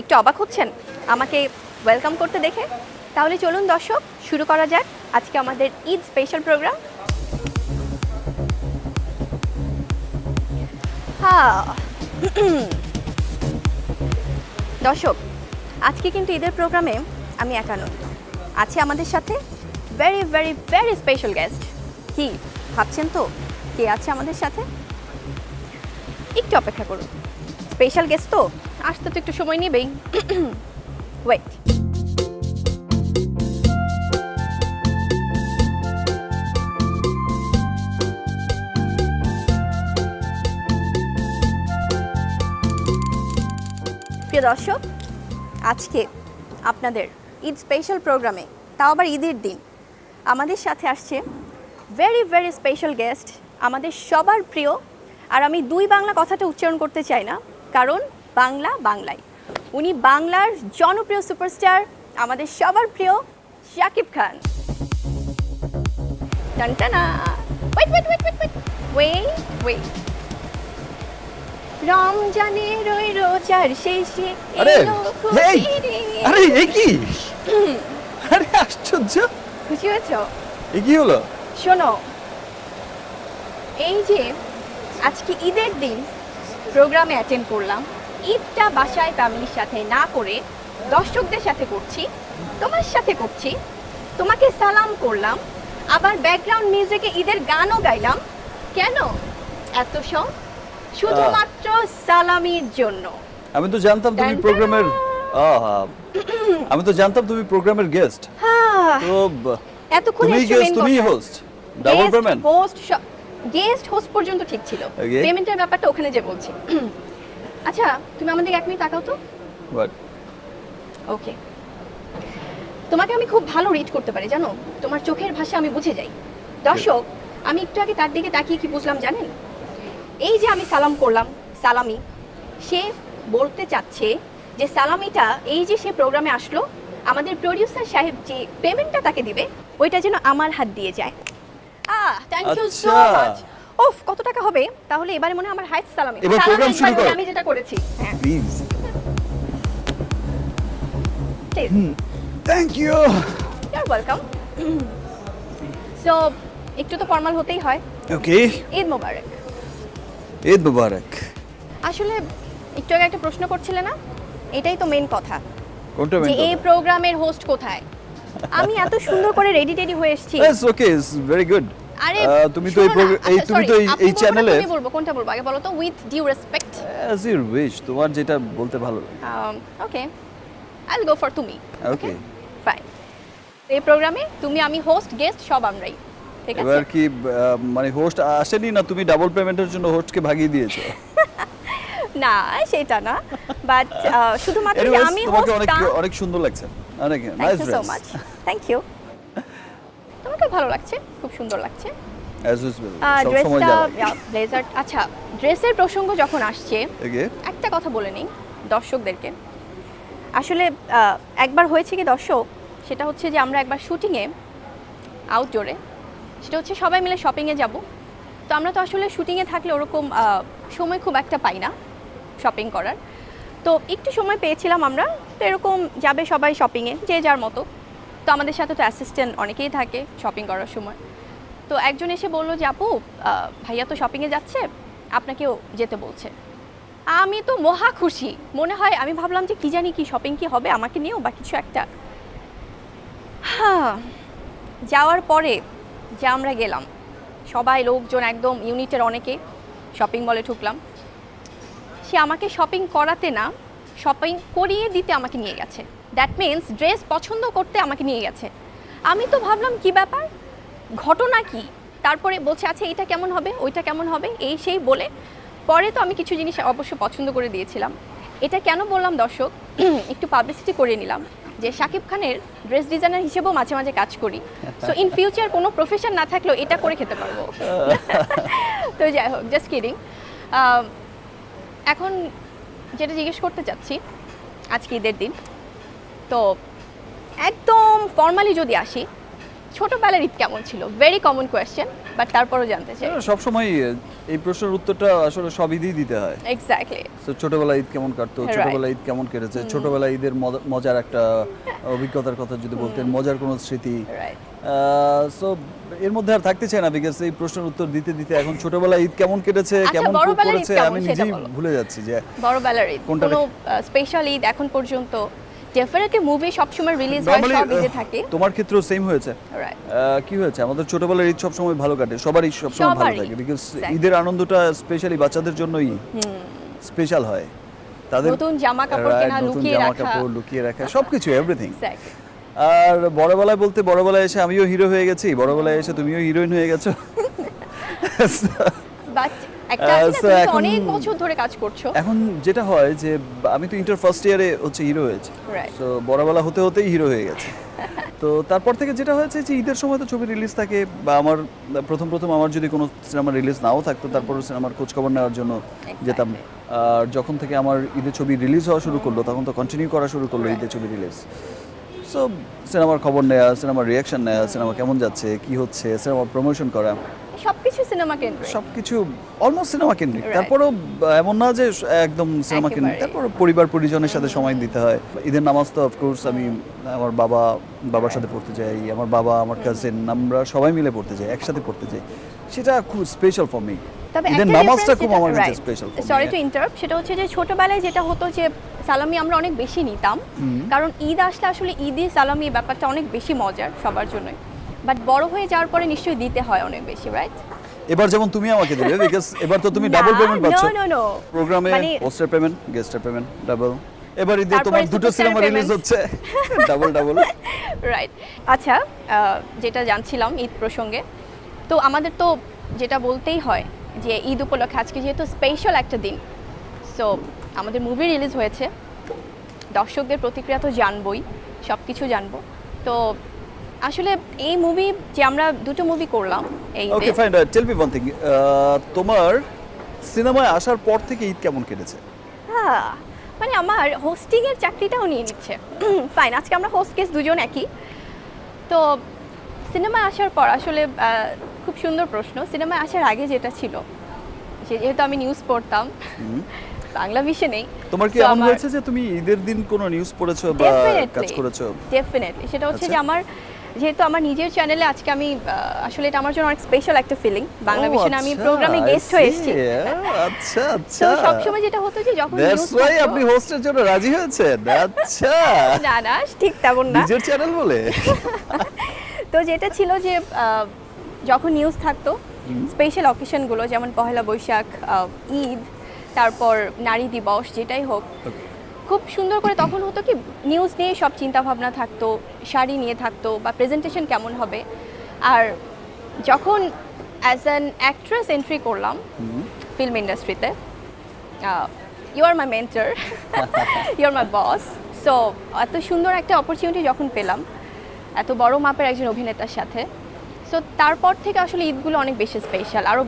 একটু অবাক হচ্ছেন? আমাকে ওয়েলকাম করতে দেখে? তাহলে চলুন দর্শক, শুরু করা যাক আজকে আমাদের ঈদ স্পেশাল প্রোগ্রাম হ্যাঁ। দর্শক, আজকে কিন্তু ঈদের প্রোগ্রামে আমি একা আছে আমাদের সাথে very very very special guest কি, ভাবছেন তো? কে আছে আমাদের সাথে? একটু অপেক্ষা করুন। স্পেশাল গেস্ট তো? আসতে তো একটু সময় নেবেই। ওয়েট প্রিয় দর্শক, আজকে আপনাদের ঈদ স্পেশাল প্রোগ্রামে তাও আবার ঈদের দিন, আমাদের সাথে আসছে ভেরি ভেরি স্পেশাল গেস্ট আমাদের সবার প্রিয়, আর আমি দুই বাংলা কথাটা উচ্চারণ করতে চাই না, কারণ বাংলা বাংলায় উনি বাংলার জনপ্রিয় সুপারস্টার আমাদের সবার প্রিয় Shakib Khan. টানটানা wait wait wait wait wait wait রমজানের ওই রোজার শেষে আরে এই কি? আরে আশ্চর্য। খুশি হয়েছো? এ কি হলো? শোনো এই যে আজকে ঈদের দিন প্রোগ্রামে অ্যাটেন্ড করলাম। ঈদটা বাসায় ফ্যামিলির সাথে না করে দর্শকদের সাথে করছি তোমার সাথে করছি। তোমাকে সালাম করলাম আবার ব্যাকগ্রাউন্ড মিউজিকে ঈদের গানও গাইলাম। কেন? এত সব শুধুমাত্র সালামির জন্য। আমি তো জানতাম তুমি প্রোগ্রামের আমি তো জানতাম তুমি প্রোগ্রামের গেস্ট হ্যাঁ। তো এতক্ষণ তুমি গেস্ট তুমি host double payment host guest host পর্যন্ত ঠিক ছিল. পেমেন্টের ব্যাপারটা ওখানে যে বলছি। আচ্ছা তুমি আমাদের এক মিনিট তাকাও তো। বাট ওকে তোমাকে আমি খুব ভালো রিড করতে পারি জানো? তোমার চোখের ভাষা আমি বুঝে যাই। দর্শক আমি একটু আগে তার দিকে তাকিয়ে কি বুঝলাম জানেন? এই যে আমি সালাম করলাম সালামি সে বলতে চাচ্ছে যে সালামিটা এই যে সে প্রোগ্রামে আসলো আমাদের প্রডিউসার সাহেব যে পেমেন্টটা তাকে দিবে ওইটা যেন আমার হাত দিয়ে যায়। Ah thank you so. Much ওফ কত টাকা হবে? তাহলে এবারে মনে হয় আমার হাইট সালামি। এবার program শুরু করো। আমি যেটা করেছি হ্যাঁ। Please. Thank you you're welcome so একটু তো ফর্মাল হতেই হয়। ওকে ঈদ মোবারক। ঈদ মোবারক। আসলে একটু আগে একটা প্রশ্ন করছিলে না? এটাই তো মেন কথা। কোনটা যে এই প্রোগ্রামের হোস্ট কোথায়? আমি এত সুন্দর করে রেডি টেডি হয়ে এসেছি। It's okay it's very good আরে তুমি তো এই আচ্ছা, তুমি তো এই চ্যানেলে তুমি বলব কোনটা বলব? আগে বলো তো with due respect as you wish তোমার যেটা বলতে ভালো লাগে। ওকে আই গো ফর তুমি ওকে ফাইন এই প্রোগ্রামে তুমি আমি হোস্ট গেস্ট সব আমরাই ঠিক আছে? এবার কি মানে হোস্ট আসেনি না তুমি ডাবল পেমেন্টের জন্য হোস্টকে ভাগিয়ে দিয়েছ? না সেটা না বাট শুধুমাত্র আমি তোমাকে হোস্ট অনেক অনেক সুন্দর লাগছে। অনেক nice so much thank you তোমাকে ভালো লাগছে খুব সুন্দর লাগছে। ড্রেসটা ব্লেজার আচ্ছা ড্রেসের প্রসঙ্গ যখন আসছে একটা কথা বলে নিই দর্শকদেরকে। আসলে একবার হয়েছে কি দর্শক সেটা হচ্ছে যে আমরা একবার শুটিংয়ে আউটডোরে সেটা হচ্ছে সবাই মিলে শপিংয়ে যাব। তো আমরা তো আসলে শুটিংয়ে থাকলে ওরকম সময় খুব একটা পাই না শপিং করার। তো একটু সময় পেয়েছিলাম আমরা তো এরকম যাবে সবাই শপিংয়ে যে যার মতো। তো আমাদের সাথে তো অ্যাসিস্ট্যান্ট অনেকেই থাকে শপিং করার সময়। তো একজন এসে বলল যে, আপু ভাইয়া তো শপিংয়ে যাচ্ছে, আপনাকেও যেতে বলছে। আমি তো মহা খুশি। মনে হয় আমি ভাবলাম যে, কী জানি কি শপিং কি হবে, আমাকে নিয়েও বা কিছু একটা। হ্যাঁ যাওয়ার পরে যে আমরা গেলাম, সবাই লোকজন একদম ইউনিটের অনেকে শপিং মলে ঢুকলাম। সে আমাকে শপিং করাতে না শপিং করিয়ে দিতে আমাকে নিয়ে গেছে। দ্যাট মিন্স ড্রেস পছন্দ করতে আমাকে নিয়ে গেছে। আমি তো ভাবলাম, কি ব্যাপার? ঘটনা কি? তারপরে বলছে আচ্ছা এটা কেমন হবে? ওইটা কেমন হবে? এই সেই বলে পরে তো আমি কিছু জিনিস অবশ্য পছন্দ করে দিয়েছিলাম। এটা কেন বললাম দর্শক? একটু পাবলিসিটি করে নিলাম যে শাকিব খানের ড্রেস ডিজাইনার হিসেবেও মাঝে মাঝে কাজ করি। সো ইন ফিউচার কোনো প্রফেশন না থাকলেও এটা করে খেতে পারব। তো যাই হোক জাস্ট কিডিং এখন যেটা জিজ্ঞেস করতে চাচ্ছি, আজকে ঈদের দিন তো একদম ফর্মালি যদি আসি ছোটবেলার ঈদ কেমন ছিল? ভেরি কমন কোয়েশ্চেন বাট তারপরও জানতে চাই। সবসময় এই প্রশ্নের উত্তরটা আসলে সব ঈদেই দিতে হয়। এক্স্যাক্টলি তো ছোটবেলা ঈদ কেমন কাটতো. ছোটবেলা ঈদ কেমন কেটেছে? ছোটবেলা ঈদের মজার একটা অভিজ্ঞতার কথা যদি বলতেন মজার কোনো স্মৃতি? সো এর মধ্যে আর থাকতে চাই না বিকজ এই প্রশ্নের উত্তর দিতে দিতে এখন ছোটবেলা ঈদ কেমন কেটেছে আচ্ছা, কেমন করেছে আমি নিজেই ভুলে যাচ্ছি যে বড়বেলার ঈদ কোনো স্পেশাল ঈদ এখন পর্যন্ত ডেফিনেটলি মুভি সবসময় রিলিজ হয় সব ঈদে থাকে। তোমার ক্ষেত্রেও সেম হয়েছে। কি হয়েছে? আমাদের ছোটবেলার ঈদ সবসময় ভালো কাটে সবারই সবসময় ভালো থাকে বিকজ ঈদের আনন্দটা স্পেশালি বাচ্চাদের জন্যই স্পেশাল হয়। তাদের নতুন জামা কাপড় কেনা নতুন লুকিয়ে জামা রাখা। কাপড় লুকিয়ে রাখা সবকিছু এভরিথিং আর বড়বেলায় বলতে বড়বেলায় এসে আমিও হিরো হয়ে গেছি বড়বেলায় এসে তুমিও হিরোইন হয়ে গেছো। বাট একটা আছে না, এখন- অনেক বছর ধরে কাজ করছ। এখন যেটা হয় যে আমি তো ইন্টার ফার্স্ট ইয়ারে হচ্ছে হিরো হয়েছি. তো বড়বেলা হতে হতেই হিরো হয়ে গেছে। তো তারপর থেকে যেটা হয়েছে যে ঈদের সময় তো ছবি রিলিজ থাকে বা আমার প্রথম প্রথম আমার যদি কোনো সিনেমা রিলিজ নাও থাকতো তারপরও সিনেমার খোঁজ খবর নেওয়ার জন্য যেতাম। আর যখন থেকে আমার ঈদের ছবি রিলিজ হওয়া শুরু করল তখন তো কন্টিনিউ করা শুরু করল ঈদের ছবি রিলিজ সো সিনেমার খবর নেওয়া সিনেমার রিয়াকশন নেওয়া সিনেমা কেমন যাচ্ছে কি হচ্ছে সিনেমার প্রমোশন করা। সবকিছু সিনেমা কেন্দ্রিক? সবকিছু অলমোস্ট সিনেমা কেন্দ্রিক। তারপরও এমন না যে একদম সিনেমা কেন্দ্রিক। তারপর পরিবার পরিজনের সাথে সময় দিতে হয়। ঈদের নামাজ তো অফকোর্স আমি আমার বাবা বাবার সাথে পড়তে যাই আমার বাবা আমার কাজিন আমরা সবাই মিলে পড়তে যাই একসাথে পড়তে যাই। সেটা খুব স্পেশাল ফর মি ঈদের নামাজটা খুব আমার কাছে স্পেশাল সরি টু ইন্টারাপ্ট সেটা হচ্ছে যে ছোটবেলায় যেটা হতো যে সালামি আমরা অনেক বেশি নিতাম। কারণ ঈদ আসলে আসলে ঈদই সালামি ব্যাপারটা অনেক বেশি মজার সবার জন্যই। বাট বড় হয়ে যাওয়ার পরে নিশ্চয়ই দিতে হয় অনেক বেশি রাইট এবার যেমন তুমি আমাকে দিবে বিকজ এবার তো তুমি ডাবল পেমেন্ট পাচ্ছ. প্রোগ্রামে পোস্টার পেমেন্ট গেস্টার পেমেন্ট ডাবল এবার ঈদে তোমার দুটো সিনেমা রিলিজ হচ্ছে ডাবল ডাবল রাইট আচ্ছা যেটা জানছিলাম ঈদ প্রসঙ্গে তো আমাদের তো যেটা বলতেই হয় যে ঈদ উপলক্ষে আজকে যেহেতু স্পেশাল একটা দিন সো আমাদের মুভি রিলিজ হয়েছে। দর্শকদের প্রতিক্রিয়া তো জানবই সব কিছু জানব। তো আসলে এই মুভি যে আমরা দুটো মুভি করলাম এই okay fine tell me one thing তোমার সিনেমায় আসার পর থেকে ঈদ কেমন কেটেছে? হ্যাঁ মানে আমার হোস্টিং এর চাকরিটাও নিয়ে নিচ্ছে। ফাইন আজকে আমরা হোস্ট কেস দুজন একই। তো সিনেমায় আসার পর আসলে খুব সুন্দর প্রশ্ন। সিনেমায় আসার আগে যেটা ছিল যেহেতু আমি নিউজ পড়তাম বাংলা বিষয়ে নেই তোমার কি এমন হয়েছে যে তুমি ঈদের দিন কোনো নিউজ পড়েছো বা কাজ করেছ? ডেফিনেটলি সেটা হচ্ছে আচ্ছা। যে আমার যেহেতু আমার নিজের চ্যানেলে আজকে আমি আসলে এটা আমার জন্য অনেক স্পেশাল একটা ফিলিং বাংলা আমি প্রোগ্রামে গেস্ট হয়ে এসেছি আচ্ছা তো আচ্ছা সবসময় যেটা হতো যে যখন দ্যাটস ওয়াই আপনি হোস্টের জন্য রাজি হয়েছেন আচ্ছা। না না ঠিক তেমন না। নিজের চ্যানেল বলে। তো যেটা ছিল যে যখন নিউজ থাকতো স্পেশাল অকেশনগুলো যেমন পহেলা বৈশাখ ঈদ তারপর নারী দিবস যেটাই হোক খুব সুন্দর করে তখন হতো কি নিউজ নিয়ে সব চিন্তা ভাবনা থাকতো শাড়ি নিয়ে থাকতো বা প্রেজেন্টেশন কেমন হবে। আর যখন অ্যাজ অ্যান অ্যাক্ট্রেস এন্ট্রি করলাম ফিল্ম ইন্ডাস্ট্রিতে you are my mentor you are my boss so এত সুন্দর একটা অপরচুনিটি যখন পেলাম এত বড় মাপের একজন অভিনেতার সাথে সো তারপর থেকে আসলে ঈদগুলো অনেক বেশি স্পেশাল আরও